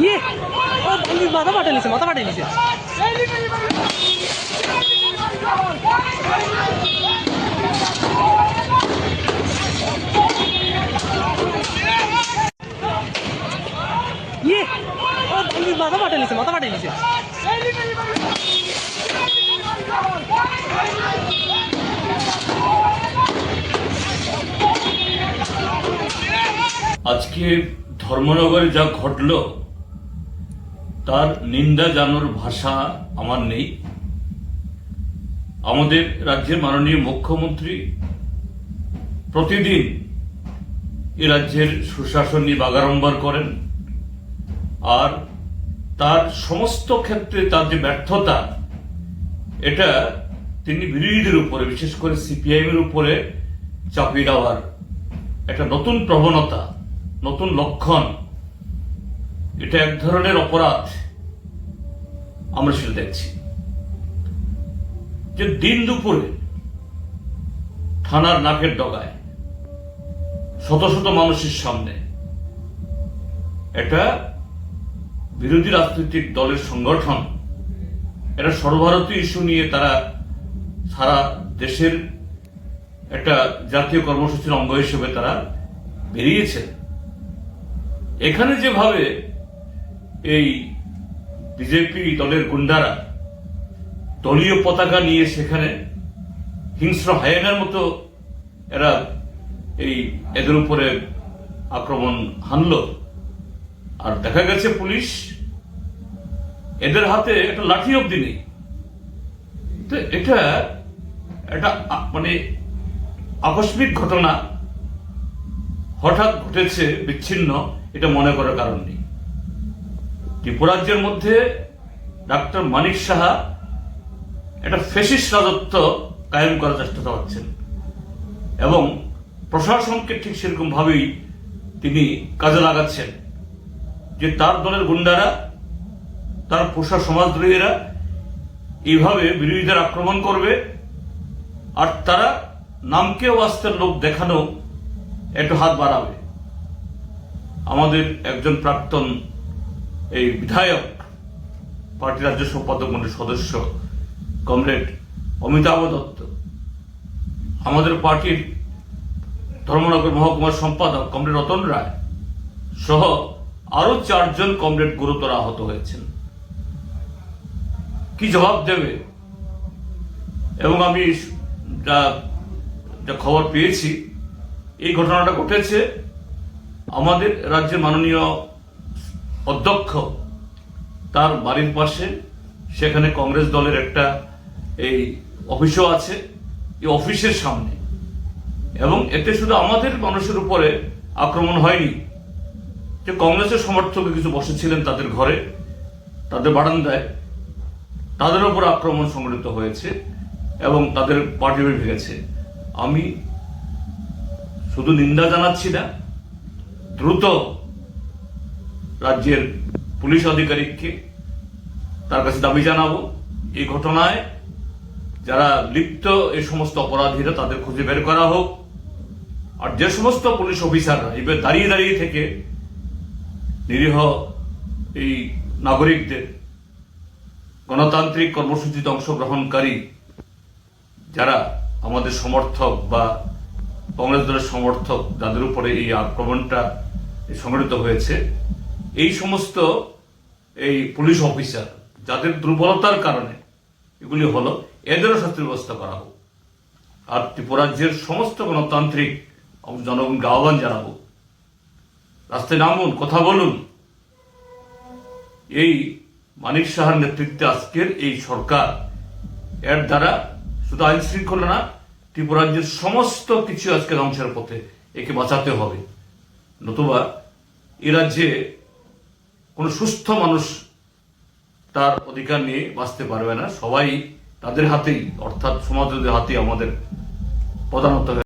ইয়ে ও বান্ধবী মাথা ফাটে নিছে মাথা ফাটে নিছে ইয়ে ও বান্ধবী আজকে ধর্মনগরে যা ঘটল, তার নিন্দা জানানোর ভাষা আমার নেই। আমাদের রাজ্যের মাননীয় মুখ্যমন্ত্রী প্রতিদিন এ রাজ্যের সুশাসন নিয়ে বাগাড়ম্বর করেন, আর তার সমস্ত ক্ষেত্রে তার যে ব্যর্থতা, এটা তিনি বিরোধীদের উপরে, বিশেষ করে সিপিআইএম এর উপরে চাপিয়ে দেওয়ার একটা নতুন প্রবণতা, নতুন লক্ষণ, এটা এক ধরনের অপরাধ আমরা সেটা দেখছি। যে দিন দুপুরে থানার নাকের ডগায় শত শত মানুষের সামনে এটা বিরোধী রাজনৈতিক দলের সংগঠন, এটা সর্বভারতীয় ইস্যু নিয়ে তারা সারা দেশের একটা জাতীয় কর্মসূচির অঙ্গ হিসেবে তারা বেরিয়েছে। এখানে যেভাবে এই বিজেপি দলের গুন্ডারা দলীয় পতাকা নিয়ে সেখানে হিংস্র হায়নার মতো এরা এই এদের উপরে আক্রমণ হানল আর দেখা গেছে পুলিশ এদের হাতে একটা লাঠি অব্দি নেই। তো এটা একটা মানে আকস্মিক ঘটনা হঠাৎ ঘটেছে, বিচ্ছিন্ন, এটা মনে করার কারণ নেই। ত্রিপুরাজ্যের মধ্যে ডাক্তার মানিক সাহা একটা ফেসিস রাজত্ব কায়েম করার চেষ্টা চালাচ্ছেন এবং প্রশাসনকে ঠিক সেরকম ভাবেই তিনি কাজে লাগাচ্ছেন। যে তার দলের গুন্ডারা, তার পোষা সমাজদ্রোহীরা এইভাবে বিরোধীদের আক্রমণ করবে আর তারা নামকে ওয়াস্তের লোক দেখানো একটু হাত বাড়াবে। আমাদের একজন প্রাক্তন এই বিধায়ক, পার্টি রাজ্য সম্পাদক মন্ডলীর সদস্য, কমরেড অমিতাভ দত্ত। আমাদের পার্টির ধর্মনগর মহকুমার সম্পাদক কমরেড রতন রায় সহ আরও চারজন কমরেড গুরুতর আহত হয়েছেন। কি জবাব দেবে? এবং আমি যা যা খবর পেয়েছি, এই ঘটনাটা ঘটেছে আমাদের রাজ্যের মাননীয় অধ্যক্ষ, তার বাড়ির পাশে। সেখানে কংগ্রেস দলের একটা এই অফিসও আছে, এই অফিসের সামনে। এবং এতে শুধু আমাদের মানুষের উপরে আক্রমণ হয়নি যে কংগ্রেসের সমর্থক কিছু বসেছিলেন তাদের ঘরে, তাদের বারান্দায়, তাদের উপর আক্রমণ সংঘটিত হয়েছে এবং তাদের পার্টি ভেঙেছে আমি শুধু নিন্দা জানাচ্ছি না, দ্রুত রাজ্যের পুলিশ আধিকারিককে তার কাছে দাবি জানাব, এই ঘটনায় যারা লিপ্ত, এই সমস্ত অপরাধীরা তাদের খুঁজে বের করা হোক। আর যে সমস্ত পুলিশ অফিসাররা, এবার দাঁড়িয়ে দাঁড়িয়ে থেকে নিরীহ এই নাগরিকদের গণতান্ত্রিক কর্মসূচিতে অংশগ্রহণকারী যারা আমাদের সমর্থক বা কংগ্রেস দলের সমর্থক, যাদের উপরে এই আক্রমণটা সংঘটিত হয়েছে, এই সমস্ত এই পুলিশ অফিসার যাদের দুর্বলতার কারণে এগুলি হলো, এদেরও শাস্তির ব্যবস্থা করা হোক। আর ত্রিপুরাজ্যের সমস্ত গণতান্ত্রিক জনগণকে আহ্বান জানাব রাস্তায় নামুন, কথা বলুন। এই মানিক সাহার নেতৃত্বে আজকের এই সরকার। এর দ্বারা শুধু আইন শৃঙ্খলা না, ত্রিপুরাজ্যের সমস্ত কিছু আজকে ধ্বংসের পথে একে বাঁচাতে হবে। নতুবা এ রাজ্যে কোনো সুস্থ মানুষ তার অধিকার নিয়ে বাঁচতে পারবে না। সবাই তাদের হাতেই, অর্থাৎ সমাজের হাতেই আমাদের প্রধানত